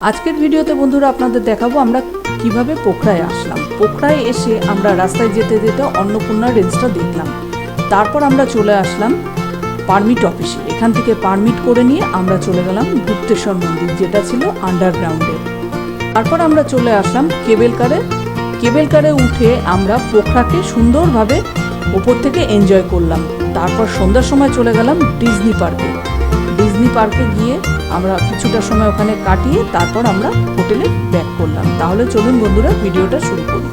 আজকের ভিডিওতে বন্ধুরা আপনাদের দেখাবো আমরা কীভাবে পোখরায় আসলাম। পোখরায় এসে আমরা রাস্তায় যেতে যেতে অন্নপূর্ণা রেঞ্জটা দেখলাম। তারপর আমরা চলে আসলাম পারমিট অফিসে। এখান থেকে পারমিট করে নিয়ে আমরা চলে গেলাম গুপ্তেশ্বর মন্দির, যেটা ছিল আন্ডারগ্রাউন্ডে তারপর আমরা চলে আসলাম কেবেল কারে কেবেল কারে উঠে আমরা পোখরাকে সুন্দরভাবে ওপর থেকে এনজয় করলাম। তারপর সন্ধ্যার সময় চলে গেলাম ডিজনি পার্কে। ডিজনি পার্কে গিয়ে আমরা কিছুটা সময় ওখানে কাটিয়ে তারপর আমরা হোটেলে ব্যাক করলাম। তাহলে চলুন বন্ধুরা ভিডিওটা শুরু করি।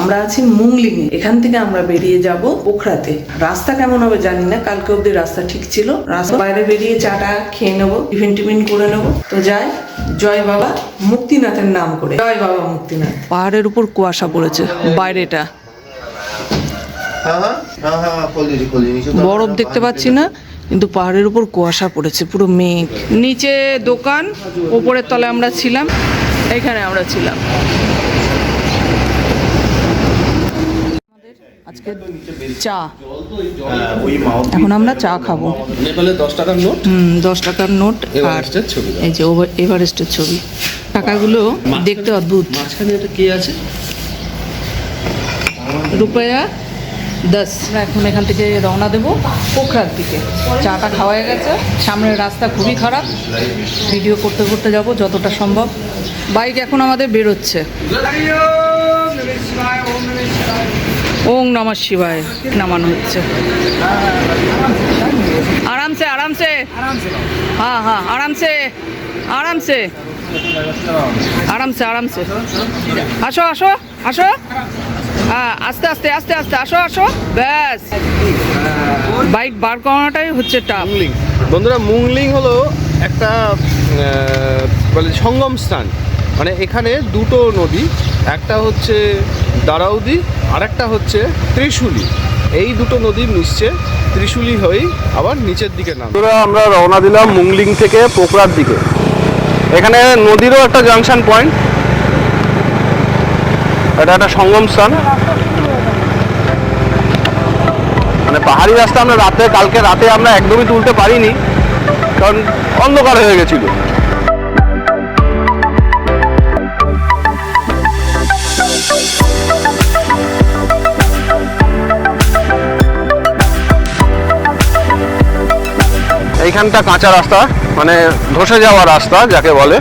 আমরা আছি মুংলিংয়ে এখান থেকে আমরা বেরিয়ে যাব পোখরাতে রাস্তা কেমন হবে জানি না কালকে অব্দি রাস্তা ঠিক ছিল। রাস্তা বাইরে বেরিয়ে চাটা খেয়ে নেব টিফিন টিফিন করে নেব। তো যাই জয় বাবা মুক্তিনাথের নাম করে। জয় বাবা মুক্তিনাথ। পাহাড়ের উপর কুয়াশা পড়েছে বাইরেটা। বরফ দেখতে পাচ্ছি না কিন্তু পাহাড়ের উপর কুয়াশা পড়েছে পুরো মেঘ। নিচে দোকান উপরের তলায় আমরা ছিলাম এখানে আমরা ছিলাম। আজকে চা। এখন আমরা চা খাব। নেপালে দশ টাকার নোট? হুম দশ টাকার নোট আর ছবি এই যে এভারেস্টের ছবি। টাকাগুলো দেখতে অদ্ভুত। মাঝখানে এটা কি আছে? রুপয়া দশ আমরা এখন এখান থেকে রওনা দেবো পোখরার দিকে। চাটা খাওয়া গেছে, সামনের রাস্তা খুবই খারাপ। ভিডিও করতে করতে যাব যতটা সম্ভব। বাইক এখন আমাদের বেরোচ্ছে। ওং নমঃ শিবায় নামানো হচ্ছে। আরামসে আরামসে। হ্যাঁ হ্যাঁ আরামসে আরামসে। আরামসে আরামসে। আসো আসো আসো। হ্যাঁ আস্তে আস্তে আস্তে আস্তে আসো আসো। ব্যাস। বাইক বার করানোটাই হচ্ছে টাফ বন্ধুরা মুংলিং হলো একটা বলে সঙ্গম স্থান। মানে এখানে দুটো নদী একটা হচ্ছে দারাউদি আর একটা হচ্ছে ত্রিশুলি। এই দুটো নদী মিশছে ত্রিশুলি হয়েই আবার নিচের দিকে নাম আমরা রওনা দিলাম মুংলিং থেকে পোকরার দিকে। এখানে নদীরও একটা জাংশন পয়েন্ট এটা একটা সঙ্গম স্থান। মানে পাহাড়ি রাস্তা আমরা রাতে, কালকে রাতে আমরা একদমই তুলতে পারিনি, কারণ অন্ধকার হয়ে গেছিল। এইখানটা কাঁচা রাস্তা মানে ধসে যাওয়া রাস্তা, যাকে বলে।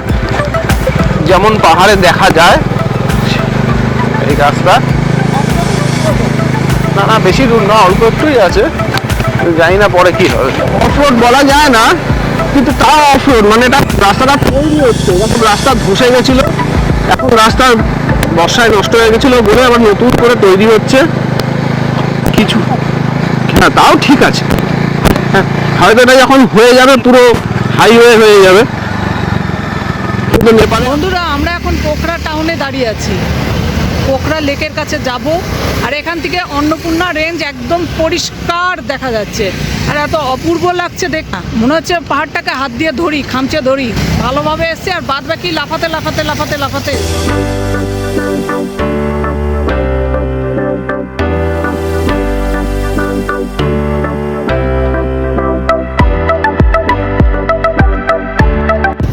যেমন পাহাড়ে দেখা যায় এই রাস্তা না না বেশি দূর না অল্প একটুই আছে। জানি না পরে কি হবে। অফরোড বলা যায় না কিন্তু তাও অফরোড মানে এটা রাস্তাটা তৈরি হচ্ছে। এখন রাস্তা ধসে গেছিল এখন রাস্তা বর্ষায় নষ্ট হয়ে গেছিল বলে আবার নতুন করে তৈরি হচ্ছে। কিছু হ্যাঁ তাও ঠিক আছে। হ্যাঁ হয়তো এটা যখন হয়ে যাবে পুরো হাইওয়ে হয়ে যাবে। কিন্তু নেপালে বন্ধুরা আমরা এখন পোখরা টাউনে দাঁড়িয়ে আছি। পোখরা লেকের কাছে যাব, আর এখান থেকে অন্নপূর্ণা রেঞ্জ একদম পরিষ্কার দেখা যাচ্ছে। আর এত অপূর্ব লাগছে দেখ মনে হচ্ছে পাহাড়টাকে হাত দিয়ে ধরি, খামচে ধরি। ভালোভাবে এসছে, আর বাদ বাকি লাফাতে লাফাতে লাফাতে লাফাতে।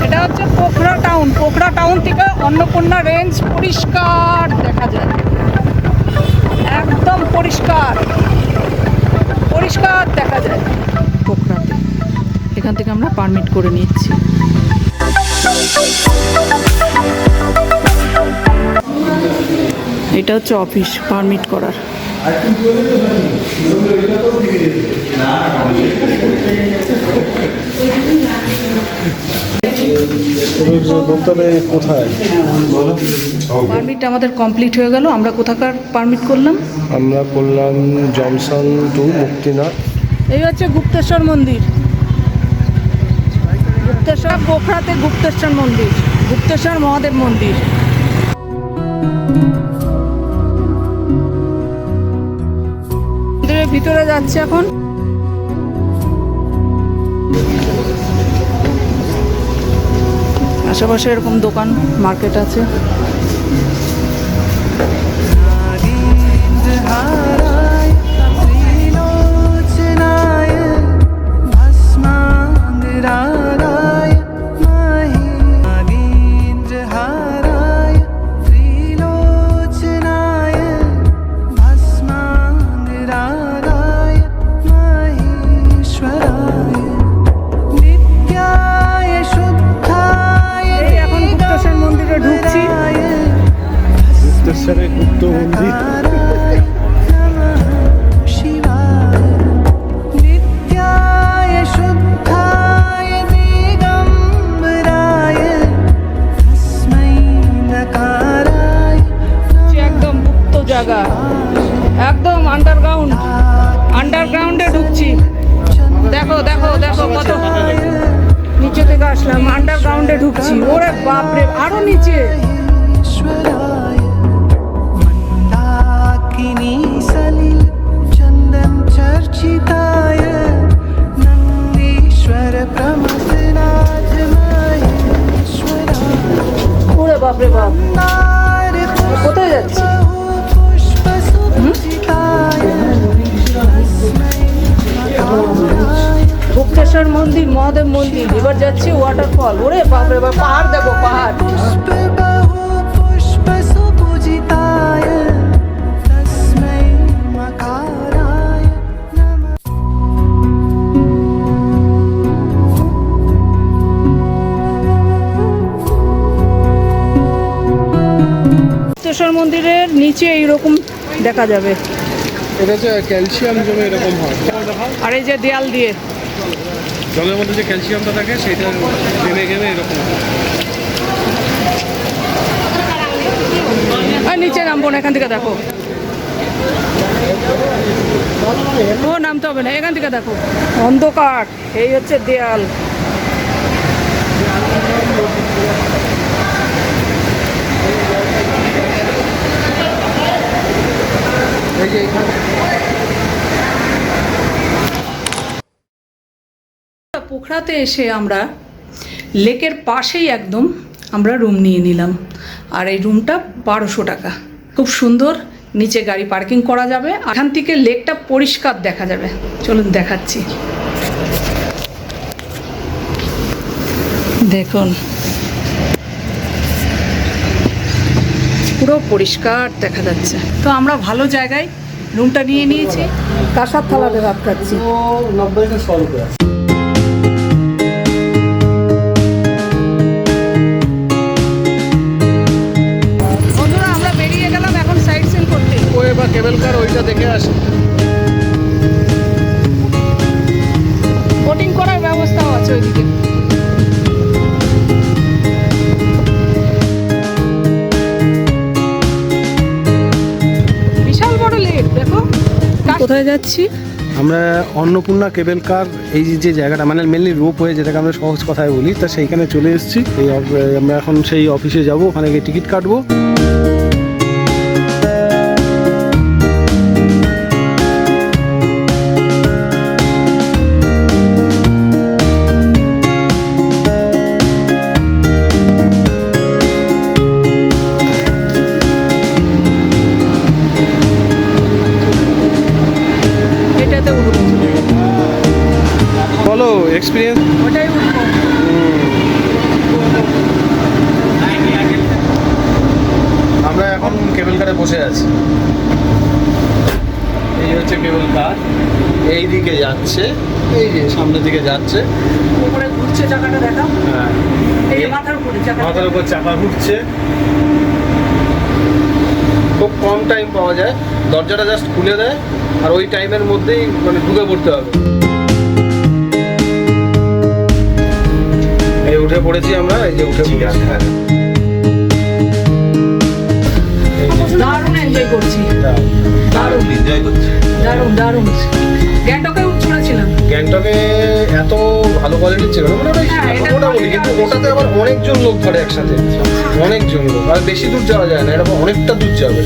এটা হচ্ছে পোখরা টাউন পোখরা টাউন থেকে অন্নপূর্ণা রেঞ্জ পরিষ্কার দেখা যায়। একদম পরিষ্কার। পরিষ্কার দেখা যায়। পোখরাতে এখান থেকে আমরা পারমিট করে নিচ্ছি। এটা হচ্ছে অফিস, পারমিট করার। বলতে হবে কোথায়? পারমিট আমাদের কমপ্লিট হয়ে গেল আমরা কোথাকার পারমিট করলাম? আমরা করলাম জনসন টু মুক্তিনাথ। এই হচ্ছে গুপ্তেশ্বর মন্দির। গুপ্তেশ্বর পোখরাতে গুপ্তেশ্বর মন্দির গুপ্তেশ্বর মহাদেব মন্দির। ভিতরে যাচ্ছে এখন। আশেপাশে এরকম দোকান মার্কেট আছে। জি জায়গা। একদম আন্ডারগ্রাউন্ড আন্ডারগ্রাউন্ডে ঢুকছি। দেখো দেখো দেখো কত। নিচে থেকে আসলাম আন্ডারগ্রাউন্ডে ঢুকছি। ওরে বাপরে, আরও নিচে। আমরা পাহাড় দেবো পাহাড়। মুক্তেশ্বর মন্দিরের নিচে এইরকম দেখা যাবে। এটা যে ক্যালসিয়াম জমে এরকম হয়। আর এই যে দেয়াল দিয়ে। জলের মধ্যে যে ক্যালসিয়ামটা থাকে সেটা জেমে গেমে এরকম আর নিচে নামবো না এখান থেকে দেখো। ও নামতে হবে না এখান থেকে দেখো। অন্ধকার এই হচ্ছে দেয়াল। পোখরাতে এসে আমরা লেকের পাশেই একদম আমরা রুম নিয়ে নিলাম। আর এই রুমটা বারোশো টাকা। খুব সুন্দর নিচে গাড়ি পার্কিং করা যাবে এখান থেকে লেকটা পরিষ্কার দেখা যাবে। চলুন দেখাচ্ছি। দেখুন। পুরো পরিষ্কার দেখা যাচ্ছে। তো আমরা ভালো জায়গায় রুমটা নিয়ে নিয়েছি। কাঁসার থালাতে ভাত খাচ্ছি। বন্ধুরা কেবল কার ওইটা দেখে আসি। বোটিং করার ব্যবস্থাও আছে ওইদিকে। বিশাল বড় লেক দেখো। কোথায় যাচ্ছি? আমরা অন্নপূর্ণা কেবেল কার এই যে- যে জায়গাটা মানে মেনলি রোপ হয়ে যেটাকে আমরা সহজ কথায় বলি তা সেইখানে চলে এসেছি। এই আমরা এখন সেই অফিসে যাব ওখানে গিয়ে টিকিট কাটবো। যাচ্ছে এই যে সামনের দিকে যাচ্ছে। উপরে ঘুরছে চাকাটা দেখা হ্যাঁ। এই মাথার উপরে চাকা মাথার উপর চাপা ঘুরছে। খুব কম টাইম পাওয়া যায়। দরজাটা জাস্ট খুলে দেয় আর ওই টাইমের মধ্যেই মানে ঢুকে পড়তে হবে। এই উঠে পড়েছি আমরা এই যে উঠে পড়েছি। এই যে, দারুণ। এনজয় করছি। দারুণ দারুণ। কোয়ালিটির না মানে ওটা হ্যাঁ, মোটামুটি কিন্তু ওটাতে আবার অনেকজন লোক ধরে একসাথে। অনেকজন লোক। আর বেশি দূর যাওয়া যায় না এরকম অনেকটা দূর যাবে।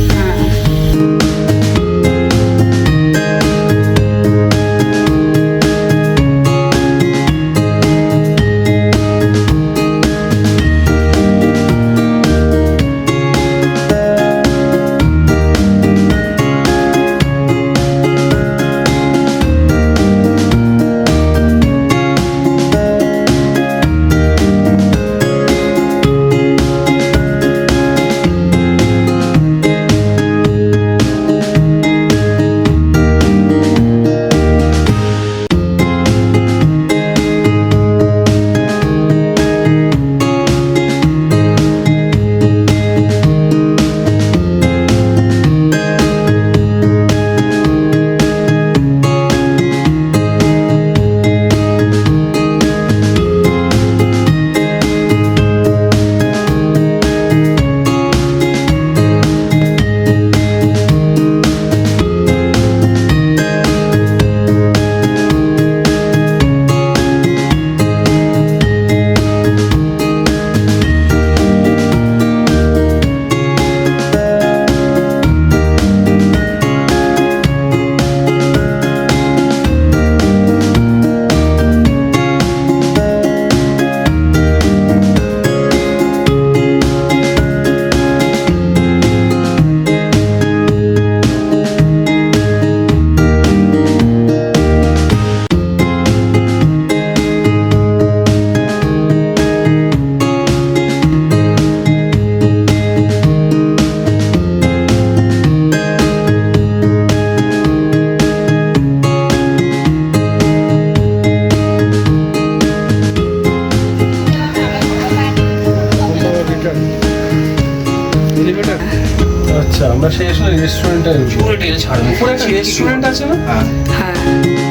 আচ্ছা আমরা সেই রেস্টুরেন্টে রেস্টুরেন্টে ছাড়বো। উপরে একটা রেস্টুরেন্ট আছে না? হ্যাঁ। হ্যাঁ।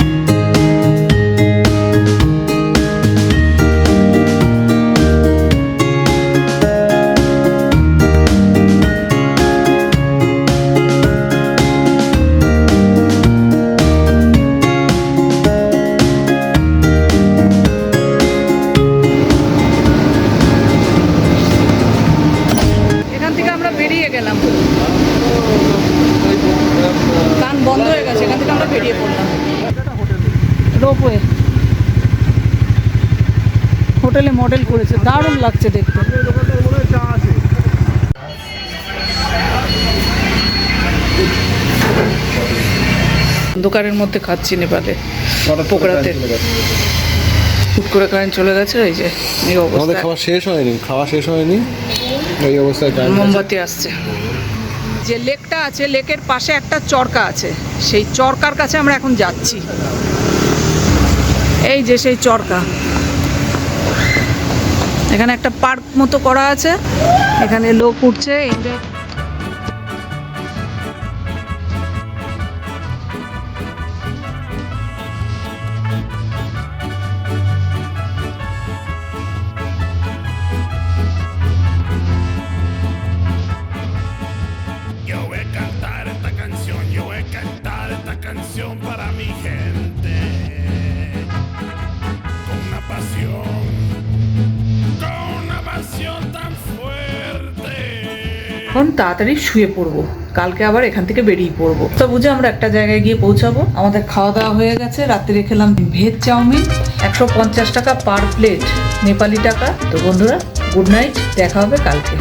মডেল করেছে দারুণ লাগছে দেখতে। অন্ধকারের মধ্যে খাচ্ছি নেপালে পোকড়াতে করে কারেন্ট চলে গেছে এই যে এই আমাদের খাওয়া শেষ হয়নি খাওয়া শেষ হয়নি এই অবস্থায় কারেন্ট মোমবাতি আসছে। যে লেকটা আছে লেকের পাশে একটা চরকা আছে সেই চরকার কাছে আমরা এখন যাচ্ছি। এই যে সেই চরকা। এখানে একটা পার্ক মতো করা আছে। এখানে লোক উঠছে enjoy এখন তাড়াতাড়ি শুয়ে পড়ব। কালকে আবার এখান থেকে বেরিয়ে পড়ব। তো বুঝে আমরা একটা জায়গায় গিয়ে পৌঁছাবো। আমাদের খাওয়া দাওয়া হয়ে গেছে। রাত্রে খেলাম ভেজ চাউমিন। একশো পঞ্চাশ টাকা পার প্লেট নেপালি টাকা। তো বন্ধুরা গুড নাইট দেখা হবে কালকে।